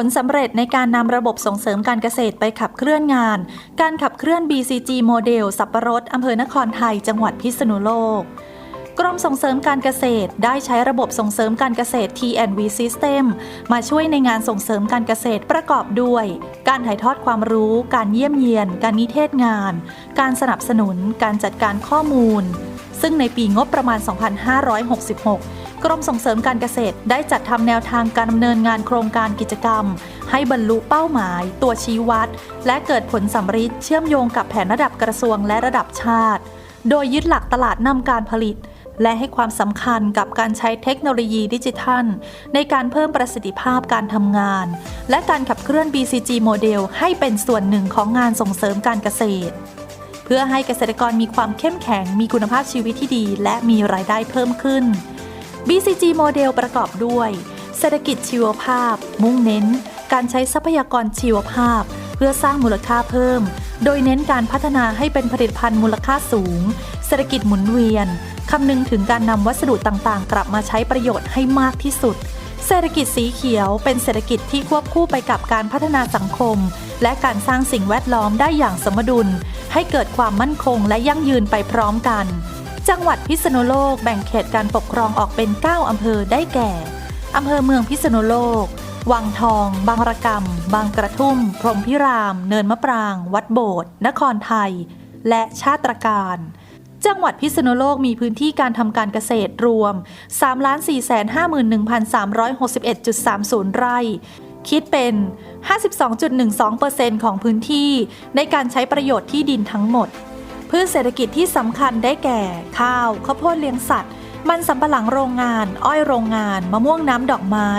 ผลสำเร็จในการนำระบบส่งเสริมการเกษตรไปขับเคลื่อนงาน การขับเคลื่อน BCG โมเดล สับปะรดอำเภอนครไทย จังหวัดพิษณุโลกกรมส่งเสริมการเกษตรได้ใช้ระบบส่งเสริมการเกษตร T&V System มาช่วยในงานส่งเสริมการเกษตรประกอบด้วย การถ่ายทอดความรู้ การเยี่ยมเยียน การนิเทศงาน การสนับสนุน การจัดการข้อมูล ซึ่งในปีงบประมาณ 2566 กรมส่งเสริมการเกษตรได้จัดทำแนวทางการดำเนินงานโครงการกิจกรรม ให้บรรลุเป้าหมาย ตัวชี้วัด และเกิดผลสำฤทธิ์เชื่อมโยงกับแผนระดับกระทรวงและระดับชาติ โดยยึดหลักตลาดนำการผลิต และให้ความสำคัญกับการใช้เทคโนโลยีดิจิทัล ในการเพิ่มประสิทธิภาพการทำงาน และการขับเคลื่อน BCG โมเดลให้เป็นส่วนหนึ่งของงานส่งเสริมการเกษตรเพื่อให้เกษตรกรมีความเข้มแข็ง มีคุณภาพชีวิตที่ดี และมีรายได้เพิ่มขึ้น BCG โมเดลประกอบด้วย เศรษฐกิจชีวภาพ มุ่งเน้น การใช้ทรัพยากรชีวภาพ เพื่อสร้างมูลค่าเพิ่ม โดยเน้นการพัฒนาให้เป็นผลิตภัณฑ์มูลค่าสูง เศรษฐกิจหมุนเวียนคำนึงถึงการนำวัสดุต่างๆ กลับมาใช้ประโยชน์ให้มากที่สุด เศรษฐกิจสีเขียว เป็นเศรษฐกิจที่ควบคู่ไปกับการพัฒนาสังคม และการสร้างสิ่งแวดล้อมได้อย่างสมดุล ให้เกิดความมั่นคงและยั่งยืนไปพร้อมกัน จังหวัดพิษณุโลกแบ่งเขตการปกครองออกเป็น 9 อำเภอได้แก่ อำเภอเมืองพิษณุโลก วังทอง บางระกำบางกระทุ่ม พรหมพิราม เนินมะปราง วัดโบสถ์นครไทย และชาตรการ จังหวัดพิษณุโลกมีพื้นที่การทำการเกษตรรวม 3,451,361.30 ไร่ คิดเป็น 52.12%ของพื้นที่ในการใช้ประโยชน์ที่ดินทั้งหมด พืชเศรษฐกิจที่สำคัญได้แก่ ข้าวข้าวโพดเลี้ยงสัตว์ มันสำปะหลังโรงงาน อ้อยโรงงาน มะม่วงน้ำดอกไม้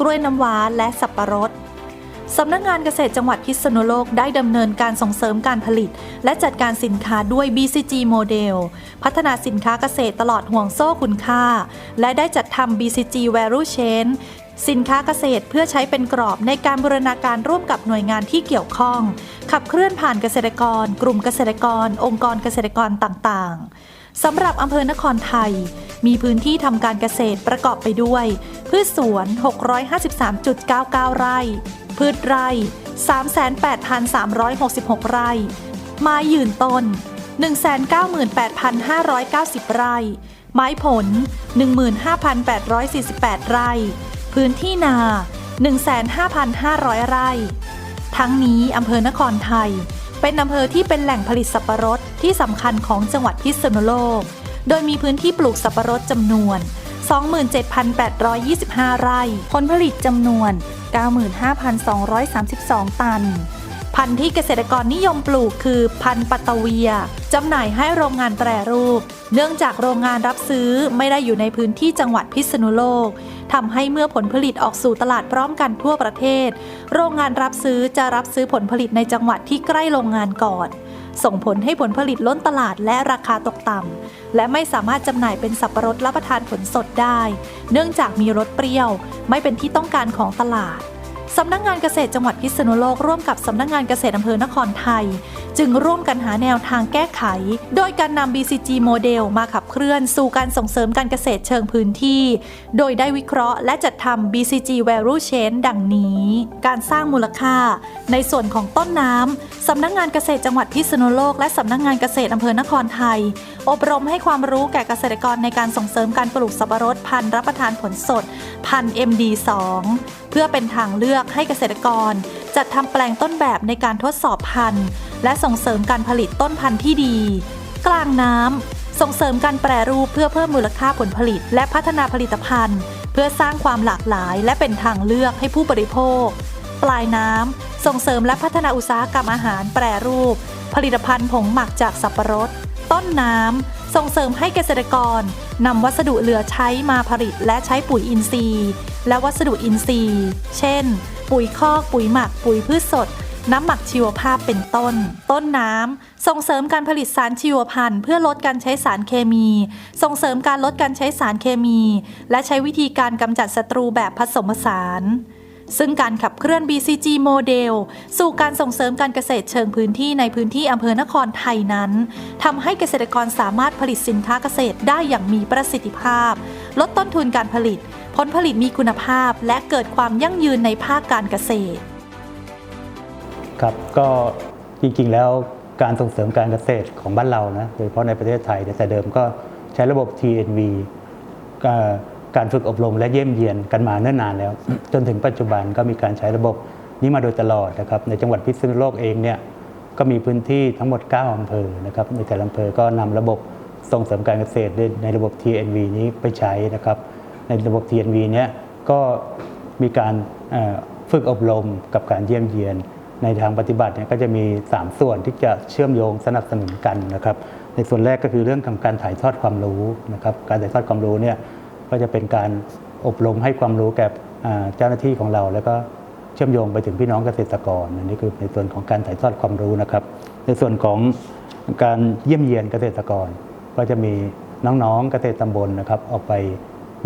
กล้วยน้ำว้าและสับปะรดสำนักงานเกษตรจังหวัดพิษณุโลกได้ดำเนินการส่งเสริมการผลิต และจัดการสินค้าด้วย BCG โมเดล พัฒนาสินค้าเกษตรตลอดห่วงโซ่คุณค่า และได้จัดทำ BCG Value Chain สินค้าเกษตรเพื่อใช้เป็นกรอบในการบูรณาการร่วมกับหน่วยงานที่เกี่ยวข้อง ขับเคลื่อนผ่านเกษตรกร กลุ่มเกษตรกร องค์กรเกษตรกรต่างๆสำหรับอำเภอนครไทย มีพื้นที่ทำการเกษตรประกอบไปด้วย พืชสวน 653.99 ไร่ พืชไร่ 38,366 ไร่ ไม้ยืนต้น 198,590 ไร่ ไม้ผล 15,848 ไร่ พื้นที่นา 15,500 ไร่ ทั้งนี้อำเภอนครไทย เป็นอำเภอที่เป็นแหล่งผลิตสับปะรดที่สำคัญของจังหวัดพิษณุโลก โดยมีพื้นที่ปลูกสับปะรดจำนวน 27,825 ไร่ ผลผลิตจำนวน 95,232 ตัน พันธุ์ที่เกษตรกรนิยมปลูกคือพันธุ์ปัตเวียจำหน่ายให้โรงงานแปรรูป เนื่องจากโรงงานรับซื้อไม่ได้อยู่ในพื้นที่จังหวัดพิษณุโลก ทำให้เมื่อผลผลิตออกสู่ตลาดพร้อมกันทั่วประเทศ โรงงานรับซื้อจะรับซื้อผลผลิตในจังหวัดที่ใกล้โรงงานก่อน ส่งผลให้ผลผลิตล้นตลาดและราคาตกต่ำและไม่สามารถจำหน่ายเป็นสับปะรดรับประทานผลสดได้ เนื่องจากมีรสเปรี้ยว ไม่เป็นที่ต้องการของตลาดสำนักงงานเกษตรจังหวัดพิษณุโลกร่วมกับสำนักงงานเกษตรอำเภอนครไทย จึงร่วมกันหาแนวทางแก้ไข โดยการนำ BCG โมเดลมาขับเคลื่อนสู่การส่งเสริมการเกษตรเชิงพื้นที่ โดยได้วิเคราะห์และจัดทำ BCG Value Chain ดังนี้ การสร้างมูลค่า ในส่วนของต้นน้ำสำนักงงานเกษตรจังหวัดพิษณุโลกและสำนักงงานเกษตรอำเภอนครไทย อบรมให้ความรู้แก่เกษตรกรในการส่งเสริมการปลูกสับปะรดพันธุ์รับประทานผลสด พันธุ์ MD2 เพื่อเป็นทางเลือกให้เกษตรกร จัดทำแปลงต้นแบบในการทดสอบพันธุ์ และส่งเสริมการผลิตต้นพันธุ์ที่ดี กลางน้ำส่งเสริมการแปรรูปเพื่อเพิ่มมูลค่าผลผลิต และพัฒนาผลิตภัณฑ์ เพื่อสร้างความหลากหลาย และเป็นทางเลือกให้ผู้บริโภค ปลายน้ำส่งเสริมและพัฒนาอุตสาหกรรมอาหารแปรรูป ผลิตภัณฑ์ผงหมักจากสับปะรด ต้นน้ำส่งเสริมให้เกษตรกรนำวัสดุเหลือใช้มาผลิตและใช้ปุ๋ยอินทรีย์ และวัสดุอินทรีย์ เช่น ปุ๋ยคอกปุ๋ยหมักปุ๋ยพืชสด น้ำหมักชีวภาพเป็นต้น ต้นน้ำ ส่งเสริมการผลิตสารชีวพันธุ์ เพื่อลดการใช้สารเคมี ส่งเสริมการลดการใช้สารเคมี และใช้วิธีการกำจัดศัตรูแบบผสมผสาน ซึ่งการขับเคลื่อน BCG โมเดล สู่การส่งเสริมการเกษตรเชิงพื้นที่ในพื้นที่อำเภอนครไทยนั้นทำให้เกษตรกรสามารถผลิตสินค้าเกษตรได้อย่างมีประสิทธิภาพ ลดต้นทุนการผลิต ผลผลิตมีคุณภาพ และเกิดความยั่งยืนในภาคการเกษตร ครับก็จริงๆแล้วการส่งเสริมการเกษตรของบ้านเรานะโดยเฉพาะในประเทศไทยเนี่ยแต่เดิมก็ใช้ระบบ TNV การฝึกอบรมและเยี่ยมเยียนกันมาเนิ่นนานแล้ว จนถึงปัจจุบันก็มีการใช้ระบบนี้มาโดยตลอดนะครับในจังหวัดพิษณุโลกเองเนี่ยก็มีพื้นที่ทั้งหมด 9 อำเภอนะครับในแต่ละอำเภอก็นำระบบส่งเสริมการเกษตรในระบบ TNV นี้ไปใช้นะครับ ในระบบ TNV เนี้ยก็มีการฝึกอบรมกับการเยี่ยมเยียน ในทางปฏิบัติเนี่ยก็จะมี 3 ส่วนที่จะเชื่อมโยงสนับสนุนกันนะครับในส่วนแรกก็คือเรื่องของการถ่ายทอดความรู้นะครับการถ่ายทอดความรู้เนี่ยก็จะเป็นการอบรมให้ความรู้แก่เจ้าหน้าที่ของเรา แล้วก็เชื่อมโยงไปถึงพี่น้องเกษตรกรอันนี้คือในส่วนของการถ่ายทอดความรู้นะครับ ในส่วนของการเยี่ยมเยียนเกษตรกร ก็จะมีน้องๆเกษตรตำบลนะครับออกไป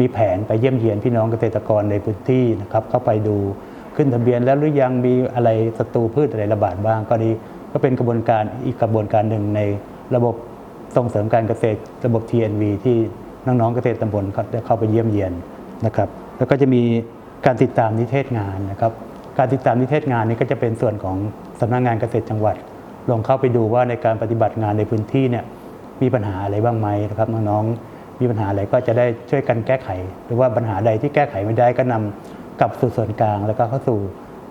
มีแผนไปเยี่ยมเยียนพี่น้องเกษตรกรในพื้นที่นะครับเข้าไปดู ขึ้นทะเบียนแล้วหรือยังมีอะไรศัตรูพืชอะไรระบาดบ้างก็ดีก็เป็นกระบวนการอีกกระบวนการหนึ่งในระบบส่งเสริมการเกษตรระบบ TNV ที่น้องๆเกษตรตำบลเขาได้เข้าไปเยี่ยมเยียนนะครับ แล้วก็จะมีการติดตามนิเทศงานนะครับ การติดตามนิเทศงานนี้ก็จะเป็นส่วนของสำนักงานเกษตรจังหวัดลองเข้าไปดูว่าในการปฏิบัติงานในพื้นที่เนี่ยมีปัญหาอะไรบ้างไหมนะครับน้องๆมีปัญหาอะไรก็จะได้ช่วยกันแก้ไข หรือว่าปัญหาใดที่แก้ไขไม่ได้ก็นำ กลับสู่ส่วนกลาง แล้วก็เข้าสู่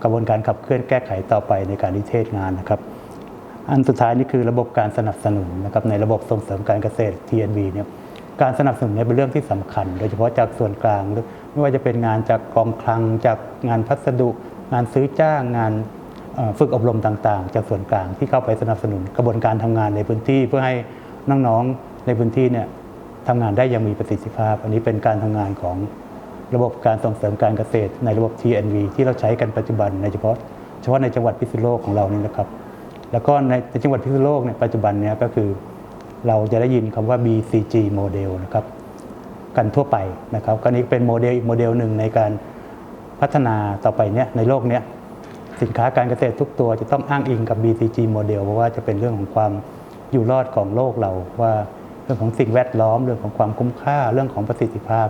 กระบวนการขับเคลื่อนแก้ไขต่อไปในการนิเทศงานนะครับ อันสุดท้ายนี่คือระบบการสนับสนุนนะครับในระบบส่งเสริมการเกษตร TNV เนี่ยการสนับสนุนเนี่ยเป็นเรื่องที่สำคัญ โดยเฉพาะจากส่วนกลางหรือไม่ว่าจะเป็นงานจากกองคลังจากงานพัสดุ งานซื้อจ้างงานฝึกอบรมต่างๆ จากส่วนกลางที่เข้าไปสนับสนุนกระบวนการทำงานในพื้นที่เพื่อให้น้องๆในพื้นที่เนี่ยทำงานได้อยังมีประสิทธิภาพ อันนี้เป็นการทำงานของ ระบบการส่งเสริมการเกษตร ในระบบ TNV ที่เราใช้กันปัจจุบันในเฉพาะเฉพาะในจังหวัดพิษณุโลกของเรานี่นะครับ แล้วก็ในจังหวัดพิษณุโลกเนี่ยปัจจุบันเนี่ยก็คือ เราจะได้ยินคำว่า BCG โมเดลนะครับกันทั่วไปนะครับก็นี้เป็นโมเดลอีกโมเดลหนึ่งในการพัฒนาต่อไปเนี่ยในโลกเนี้ยสินค้าการเกษตรทุกตัวจะต้องอ้างอิงกับ BCG โมเดลเพราะว่าจะเป็นเรื่องของความอยู่รอดของโลกเราว่าเรื่องของสิ่งแวดล้อม เรื่องของความคุ้มค่าเรื่องของประสิทธิภาพ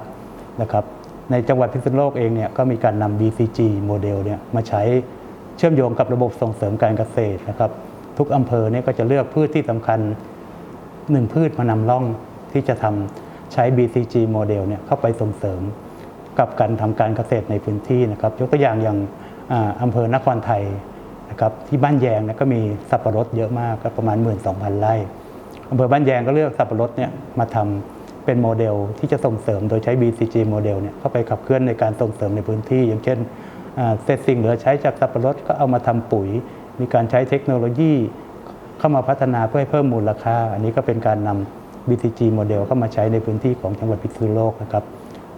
นะครับ ในจังหวัดพิษณุโลกเองเนี่ยก็มีการนำ BCG โมเดลเนี่ยมาใช้เชื่อมโยงกับระบบส่งเสริมการเกษตรนะครับ ทุกอำเภอเนี่ยก็จะเลือกพืชที่สำคัญหนึ่งพืชมานำร่องที่จะทำใช้ BCG โมเดลเนี่ยเข้าไปส่งเสริมกับการทำการเกษตรในพื้นที่นะครับ ยกตัวอย่างอย่างอำเภอนครไทยนะครับที่บ้านแยงเนี่ยก็มีสับปะรดเยอะมากก็ประมาณ 12,000 ไร่อำเภอบ้านแยงก็เลือกสับปะรดเนี่ยมาทำ เป็นโมเดลที่จะส่งเสริมโดยใช้ BCG โมเดลเนี่ยเข้าไปขับเคลื่อนในการส่งเสริมในพื้นที่ อย่างเช่นเศษสิ่งเหลือใช้จากสับปะรดก็เอามาทำปุ๋ย มีการใช้เทคโนโลยีเข้ามาพัฒนาเพื่อให้เพิ่มมูลค่า อันนี้ก็เป็นการนำ BCG โมเดลเข้ามาใช้ในพื้นที่ของจังหวัดพิษณุโลกนะครับ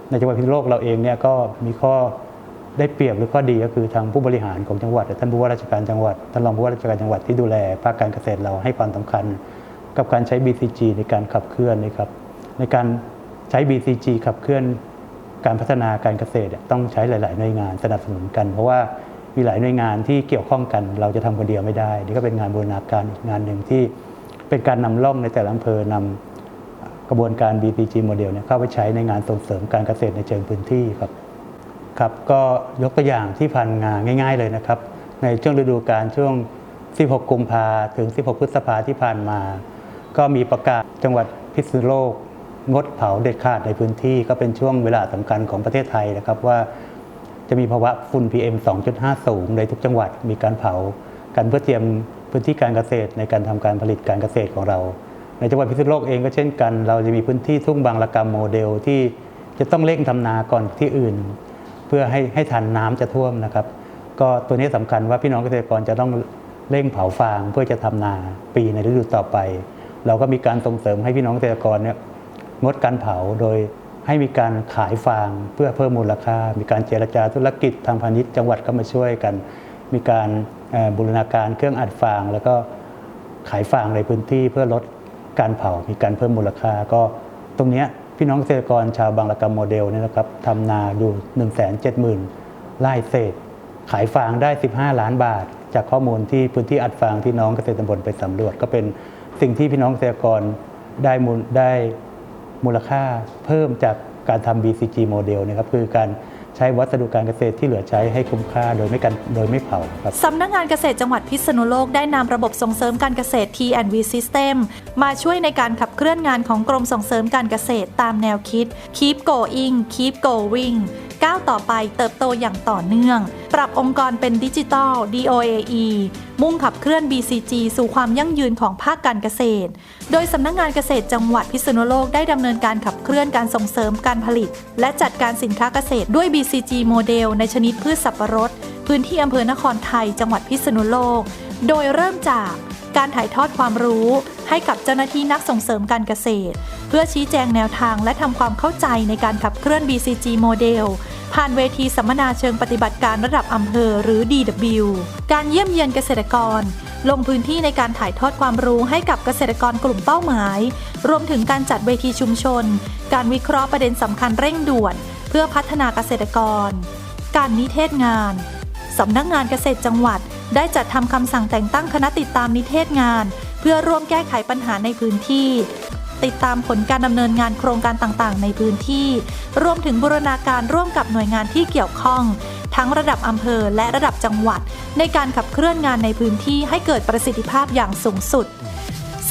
ในจังหวัดพิษณุโลกเราเองเนี่ยก็มีข้อได้เปรียบหรือข้อดีก็คือทางผู้บริหารของจังหวัดท่านผู้ว่าราชการจังหวัดท่านรองผู้ว่าราชการจังหวัดที่ดูแลภาคการเกษตรเราให้ความสำคัญ กับการใช้ BCG ในการขับเคลื่อนนะครับ ในการใช้ BCG ขับเคลื่อนการพัฒนาการเกษตรเนี่ยต้องใช้หลาย ๆ หน่วยงานสนับสนุนกัน เพราะว่ามีหลายหน่วยงานที่เกี่ยวข้องกัน เราจะทำคนเดียวไม่ได้ นี่ก็เป็นงานบูรณาการอีกงานหนึ่งที่เป็นการนำร่องในแต่ละอำเภอนำกระบวนการ BPG โมเดลเนี่ยเข้าไปใช้ในงานส่งเสริมการเกษตรในเชิงพื้นที่ครับครับ ก็ยกตัวอย่างที่พันงานง่าย ๆ เลยนะครับ ในช่วงฤดูกาลช่วง 16 กุมภาถึง 16 พฤษภาที่ผ่านมา ก็มีประกาศจังหวัดพิษณุโลก งดเผาเด็ดขาดในพื้นที่ ก็เป็นช่วงเวลาสำคัญของประเทศไทยนะครับว่าจะมีภาวะฝุ่น PM 2.5 สูงในทุกจังหวัดมีการเผากันเพื่อเตรียมพื้นที่การเกษตรในการทำการผลิตการเกษตรของเรา ในจังหวัดพิษณุโลกเองก็เช่นกัน เราจะมีพื้นที่ทุ่งบางละกำโมเดลที่จะต้องเร่งทำนาก่อนที่อื่น เพื่อให้ให้ทันน้ำจะท่วมนะครับ ก็ตัวนี้สำคัญว่าพี่น้องเกษตรกรจะต้องเร่งเผาฟางเพื่อจะทำนาปีในฤดูต่อไป เราก็มีการส่งเสริมให้พี่น้องเกษตรกรเนี่ย งดการเผาโดยให้มีการขายฟางเพื่อเพิ่มมูลค่า มีการเจรจาธุรกิจทางพาณิชย์จังหวัดก็มาช่วยกัน มีการบูรณาการเครื่องอัดฟาง แล้วก็ขายฟางในพื้นที่เพื่อลดการเผา มีการเพิ่มมูลค่า ก็ตรงนี้พี่น้องเกษตรกรชาวบางละกำโมเดลเนี่ยนะครับทำนาอยู่ 1 7 0 0 0 0ไร่เศษ ขายฟางได้ 15 ล้านบาท จากข้อมูลที่พื้นที่อัดฟางที่น้องเกษตรตำบลไปสำรวจ ก็เป็นสิ่งที่พี่น้องเกษตรกรได้มูลได้ มูลค่าเพิ่มจากการทำ BCG โมเดลนะครับคือการใช้วัสดุการเกษตรที่เหลือใช้ให้คุ้มค่าโดยไม่กันโดยไม่เผาครับสำนักงานเกษตรจังหวัดพิษณุโลกได้นำระบบส่งเสริมการเกษตร T&V System มาช่วยในการขับเคลื่อนงานของกรมส่งเสริมการเกษตรตามแนวคิด Keep Going Keep Going ก้าวต่อไปเติบโตอย่างต่อเนื่อง ปรับองค์กรเป็นดิจิทัล DOAE มุ่งขับเคลื่อน BCG สู่ความยั่งยืนของภาคการเกษตร โดยสำนักงานเกษตรจังหวัดพิษณุโลกได้ดำเนินการขับเคลื่อนการส่งเสริมการผลิต และจัดการสินค้าเกษตรด้วย BCG โมเดลในชนิดพืชสับปะรด พื้นที่อำเภอนครไทย จังหวัดพิษณุโลก โดยเริ่มจากการถ่ายทอดความรู้ ให้กับเจ้าหน้าที่นักส่งเสริมการเกษตร เพื่อชี้แจงแนวทางและทำความเข้าใจในการขับเคลื่อน BCG โมเดลผ่านเวทีสัมมนาเชิงปฏิบัติการระดับอำเภอหรือ DW การเยี่ยมเยียนเกษตรกร ลงพื้นที่ในการถ่ายทอดความรู้ให้กับเกษตรกรกลุ่มเป้าหมาย รวมถึงการจัดเวทีชุมชน การวิเคราะห์ประเด็นสำคัญเร่งด่วน เพื่อพัฒนาเกษตรกร การนิเทศงานสำนักงานเกษตรจังหวัด ได้จัดทำคำสั่งแต่งตั้งคณะติดตามนิเทศงาน เพื่อร่วมแก้ไขปัญหาในพื้นที่ ติดตามผลการดำเนินงานโครงการต่างๆ ในพื้นที่ รวมถึงบูรณาการร่วมกับหน่วยงานที่เกี่ยวข้อง ทั้งระดับอำเภอและระดับจังหวัด ในการขับเคลื่อนงานในพื้นที่ให้เกิดประสิทธิภาพอย่างสูงสุด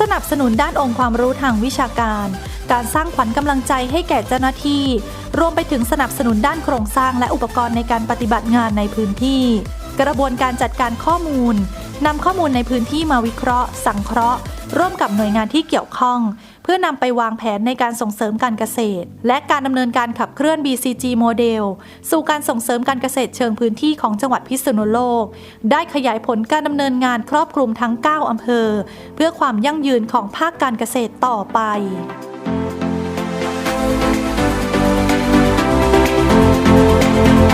สนับสนุนด้านองค์ความรู้ทางวิชาการ การสร้างขวัญกำลังใจให้แก่เจ้าหน้าที่ รวมไปถึงสนับสนุนด้านโครงสร้างและอุปกรณ์ในการปฏิบัติงานในพื้นที่ กระบวนการจัดการข้อมูล นำข้อมูลในพื้นที่มาวิเคราะห์ สังเคราะห์ ร่วมกับหน่วยงานที่เกี่ยวข้อง เพื่อนำไปวางแผนในการส่งเสริมการเกษตร และการดำเนินการขับเคลื่อน BCG โมเดลสู่การส่งเสริมการเกษตรเชิงพื้นที่ของจังหวัดพิษณุโลก ได้ขยายผลการดำเนินงานครอบคลุมทั้ง 9อำเภอ เพื่อความยั่งยืนของภาคการเกษตรต่อไป